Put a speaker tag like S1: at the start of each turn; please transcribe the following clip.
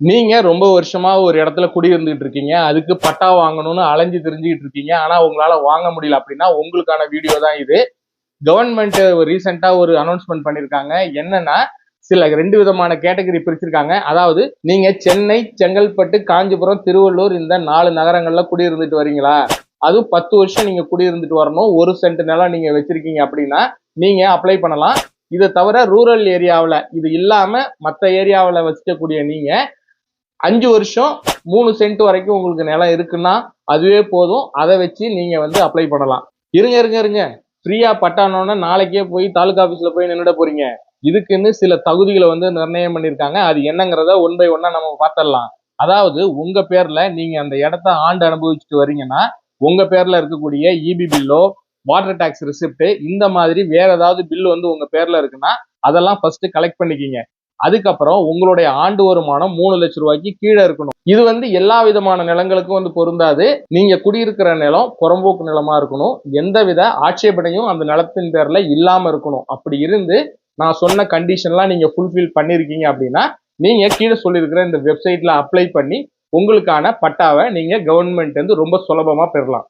S1: நீங்க ரொம்ப வருஷமா ஒரு இடத்துல குடியிருந்துட்டு இருக்கீங்க. அதுக்கு பட்டா வாங்கணும்னு அலைஞ்சு தெரிஞ்சுக்கிட்டு இருக்கீங்க. ஆனா உங்களால வாங்க முடியல அப்படின்னா உங்களுக்கான வீடியோ தான் இது. கவர்மெண்ட் ரீசெண்டா ஒரு அனௌன்ஸ்மெண்ட் பண்ணிருக்காங்க. என்னன்னா சில ரெண்டு விதமான கேட்டகரி பிரிச்சிருக்காங்க. அதாவது நீங்க சென்னை செங்கல்பட்டு காஞ்சிபுரம் திருவள்ளூர் இந்த நாலு நகரங்கள்ல குடியிருந்துட்டு வரீங்களா? அதுவும் பத்து வருஷம் நீங்க குடியிருந்துட்டு வரணும். ஒரு சென்ட் நிலம் நீங்க வச்சிருக்கீங்க அப்படின்னா நீங்க அப்ளை பண்ணலாம். இதை தவிர ரூரல் ஏரியாவில் இது இல்லாம மற்ற ஏரியாவில் வச்சுக்கக்கூடிய நீங்க அஞ்சு வருஷம் மூணு சென்ட் வரைக்கும் உங்களுக்கு நிலம் இருக்குன்னா அதுவே போதும். அதை வச்சு நீங்க வந்து அப்ளை பண்ணலாம். இருங்க இருங்க இருங்க. ஃப்ரீயா பட்டானோன்னா நாளைக்கே போய் தாலுகா ஆஃபீஸ்ல போய் நின்றுட போறீங்க. இதுக்குன்னு சில தகுதிகளை வந்து நிர்ணயம் பண்ணியிருக்காங்க. அது என்னங்கிறத ஒன் பை ஒன்னா நம்ம பார்த்துடலாம். அதாவது உங்க பேர்ல நீங்க அந்த இடத்த ஆண்டு அனுபவிச்சுட்டு வரீங்கன்னா உங்க பேர்ல இருக்கக்கூடிய இபி பில்லோ வாட்டர் டேக்ஸ் ரிசிப்ட் இந்த மாதிரி வேற ஏதாவது பில் வந்து உங்க பேர்ல இருக்குன்னா அதெல்லாம் ஃபர்ஸ்ட் கலெக்ட் பண்ணிக்கிங்க. அதுக்கப்புறம் உங்களுடைய ஆண்டு வருமானம் மூணு லட்சம் ரூபாய்க்கு கீழே இருக்கணும். இது வந்து எல்லா விதமான நிலங்களுக்கும் வந்து பொருந்தாது. நீங்க குடியிருக்கிற நிலம் புறம்போக்கு நிலமா இருக்கணும். எந்தவித ஆட்சேபனையும் அந்த நிலத்தின் பேர்ல இல்லாம இருக்கணும். அப்படி இருந்து நான் சொன்ன கண்டிஷன்லாம் நீங்க ஃபுல்ஃபில் பண்ணிருக்கீங்க அப்படின்னா நீங்க கீழே சொல்லியிருக்கிற இந்த வெப்சைட்ல அப்ளை பண்ணி உங்களுக்கான பட்டாவை நீங்க கவர்மெண்ட் வந்து ரொம்ப சுலபமா பெறலாம்.